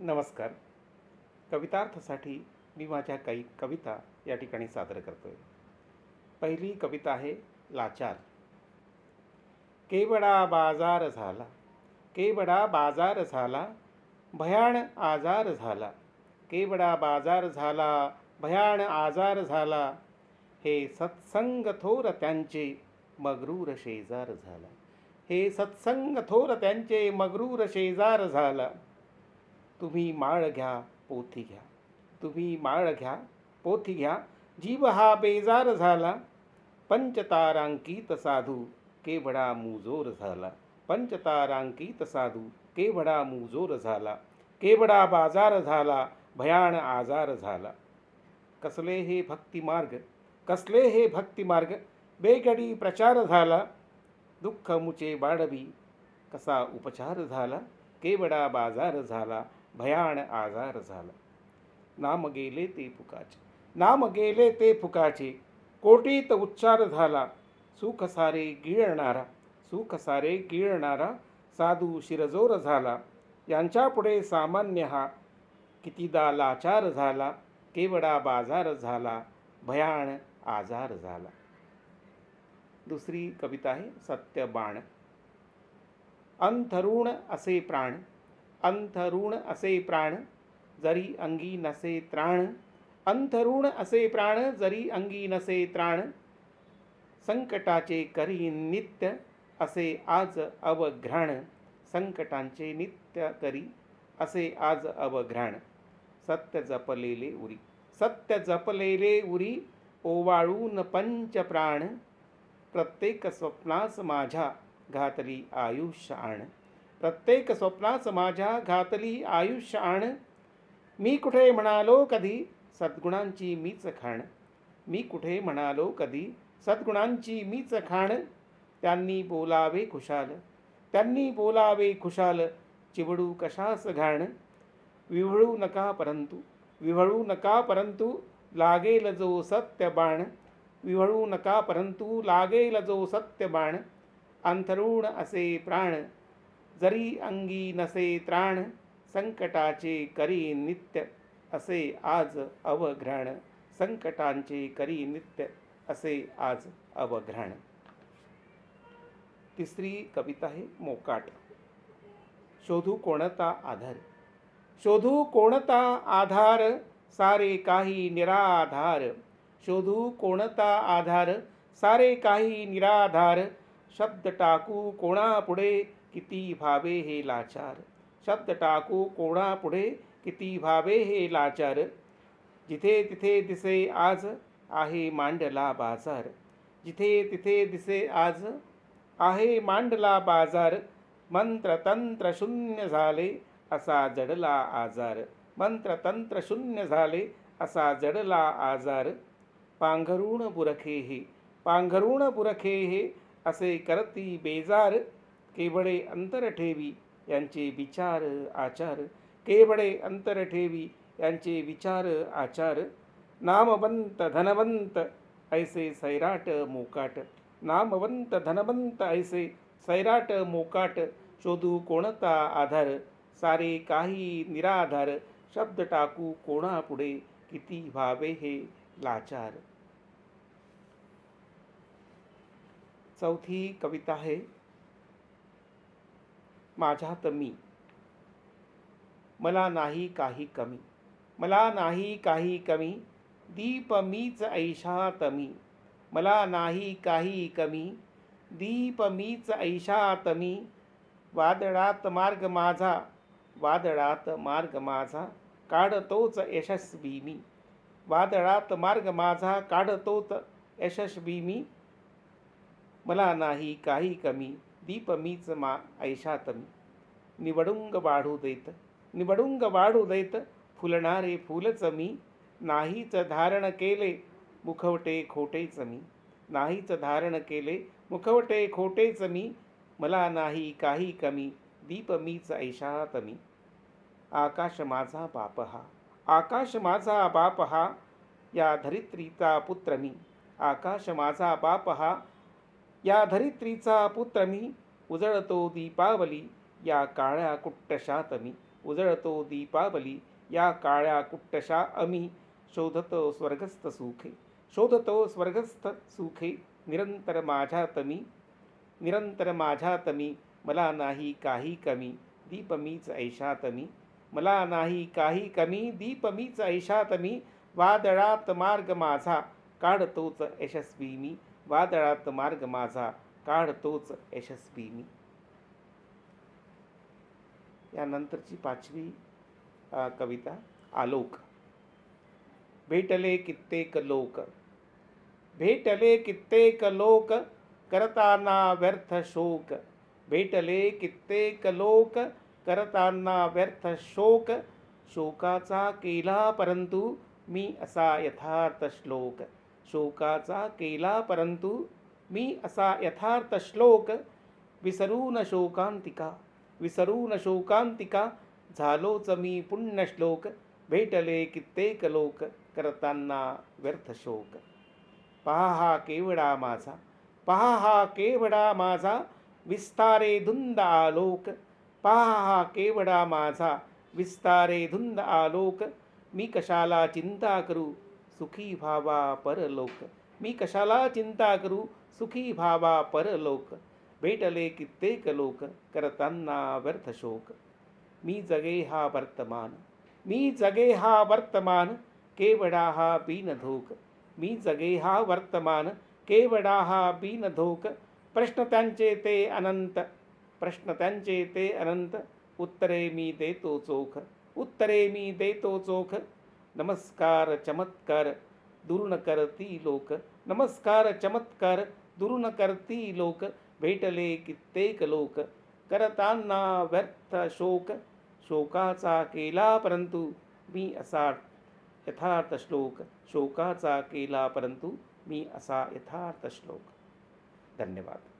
नमस्कार. कवितार्थासाठी मी माझ्या काही कविता या ठिकाणी सादर करतोय. पहिली कविता आहे लाचार केवडा बाजार झाला. केवडा बाजार झाला. भयाण आजार झाला. केवडा बाजार झाला. भयाण आजार झाला. हे सत्संग थोर त्यांचे मगरूर शेजार झाला. हे सत्संग थोर त्यांचे मगरूर शेजार झाला. तुम्ही माळ घ्या पोथी घ्या. तुम्ही माळ घ्या पोथी घ्या. जीव हा बेजार झाला पंचतारांकित साधू केवढा मुजोर झाला. पंचतारांकित साधू केवढा मुजोर झाला. केवढा बाजार झाला भयाण आजार झाला. कसले हे भक्तिमार्ग कसले हे भक्तिमार्ग बेगडी प्रचार झाला दुःख मुचे बाळवी कसा उपचार झाला केवडा बाजार झाला. भयाण आजार झाला. नाम गेले ते फुकाचे नाम गेले ते फुकाचे कोटीत उच्चार झाला. सुख सारे गिळणारा. सुख सारे गिळणारा साधू शिरजोर झाला. यांच्यापुढे सामान्य हा कितीदा लाचार झाला. केवडा बाजार झाला. भयाण आजार झाला. दुसरी कविता आहे सत्यबाण. अंथरुण असे प्राण अंथरुण असे प्राण जरी अंगी नसे त्राण. अंथरुण असे प्राण जरी अंगी नसे त्राण. संकटाचे करी नित्य असे आज अवघ्राण. संकटांचे नित्य करी असे आज अवघ्राण. सत्य जपलेले उरी. सत्य जपलेले उरी ओवाळून पंच प्राण. प्रत्येक स्वप्नास माझ्या घातली आयुष्य आण प्रत्येक स्वप्नास माझ्या घातली आयुष्य आण. मी कुठे म्हणालो कधी? सद्गुणांची मीच खाण. मी कुठे म्हणालो कधी? सद्गुणांची मीच खाण. त्यांनी बोलावे खुशाल. त्यांनी बोलावे खुशाल. चिवडू कशास घाण? विव्हळू नका परंतु. विव्हळू नका परंतु लागेल जो सत्य बाण. विव्हळू नका परंतु लागेल जो सत्य बाण. अंथरुण असे प्राण. जरी अंगी नसे त्राण संकटाचे करी नित्य असे आज अवघ्राण. संकटांचे करी नित्य असे आज अवघ्राण. तिसरी कविता आहे मोकाट. शोधू कोणता आधार? शोधू कोणता आधार? सारे काही निराधार. शोधू कोणता आधार? सारे काही निराधार. शब्द टाकू कोणापुढे किती भावे हे लाचार? शब्द टाकू कोणापुढे किती भावे हे लाचार? जिथे तिथे दिसे आज आहे मांडला बाजार. जिथे तिथे दिसे आज आहे मांडला बाजार. मंत्र तंत्र शून्य झाले असा जडला आजार. मंत्र तंत्र शून्य झाले असा जडला आजार. पांघरुण बुरखे हे पांघरुण बुरखे हे असे करती बेजार केवळे अंतर ठेवी यांचे विचार आचार. केवळे अंतर ठेवी यांचे विचार आचार. नामवंत धनवंत ऐसे सैराट मोकाट. नामवंत धनवंत ऐसे सैराट मोकाट. शोधू कोणता आधार? सारे काही निराधार. शब्द टाकू कोणापुढे? किती व्हावे हे लाचार? चौथी कविता आहे माझ्यात मी. मला नाही काही कमी. मला नाही काही कमी. दीप मीच ऐशात मी. मला नाही काही कमी. दीप मीच ऐशात मी. वादळात मार्ग माझा. वादळात मार्ग माझा. काढतोच यशस्वी मी. वादळात मार्ग माझा. काढतोच यशस्वी मी. मला नाही काही कमी दीप मीच मा ऐशात मी. निवडुंग वाढू देत निवडुंग वाढू देत फुलणारे फुलच मी. नाहीच धारण केले मुखवटे खोटेच मी. नाहीच धारण केले मुखवटे खोटेच मी. मला नाही काही कमी दीप मीच ऐशात मी. आकाश माझा बाप हा आकाश माझा बाप हा या धरित्रीचा पुत्र मी. आकाश माझा बाप हा या धरित्रीचा पुत्र मी उजळतो दीपावली या काळ्या कुट्टशात मी उजळतो दीपावली या काळ्या कुट्टशा अमी शोधतो स्वर्गस्थ सुखे शोधतो स्वर्गस्थ सुखे निरंतर माझ्या तमी निरंतर माझ्या तमी मला नाही काही कमी दीप मीच ऐशा तमी मला नाही काही कमी दीप मीच ऐशा तमी वादळात मार्ग माझा काढतोच यशस्वी मी वादळात मार्ग माझा काढतोच यशस्वी मी. यानंतरची पाचवी कविता आलोक. भेटले कित्येक लोक. भेटले कित्येक लोक करताना व्यर्थ शोक. भेटले कित्येक लोक करताना व्यर्थ शोक. शोकाचा केला परंतु मी असा यथार्थ श्लोक. शोकाचा केला परंतु मी असा यथार्थ श्लोक विसरू न शोकांतिका विसरू न शोकांतिका झालोच मी पुण्यश्लोक भेटले कित्येक लोक करताना व्यर्थ शोक. पहा हा केवडा माझा पहा हा केवडा माझा विस्तारे धुंद आलोक पहा हा केवडा माझा विस्तारे धुंद आलोक मी कशाला चिंता करू? सुखी भावा परलोक. मी कशाला चिंता करू? सुखी भावा परलोक. भेटले कित्येक लोक करताना व्यर्थ शोक. मी जगे हा वर्तमान. मी जगे हा वर्तमान केवडा हा बिनधोक मी जगे हा वर्तमान केवडा हा बिनधोक प्रश्न त्यांचे ते अनंत. प्रश्न त्यांचे ते अनंत. उत्तरे मी देतो चोख. उत्तरे मी देतो चोख. नमस्कार चमत्कार दुर्न करती लोक. नमस्कार चमत्कार दुरुन करती लोक. भेटले कित्येक लोक. करताना व्यर्थ शोक. शोकाचा केला परंतु मी असा यथार्थ श्लोक. शोकाचा केला परंतु मी असा यथार्थ श्लोक. धन्यवाद.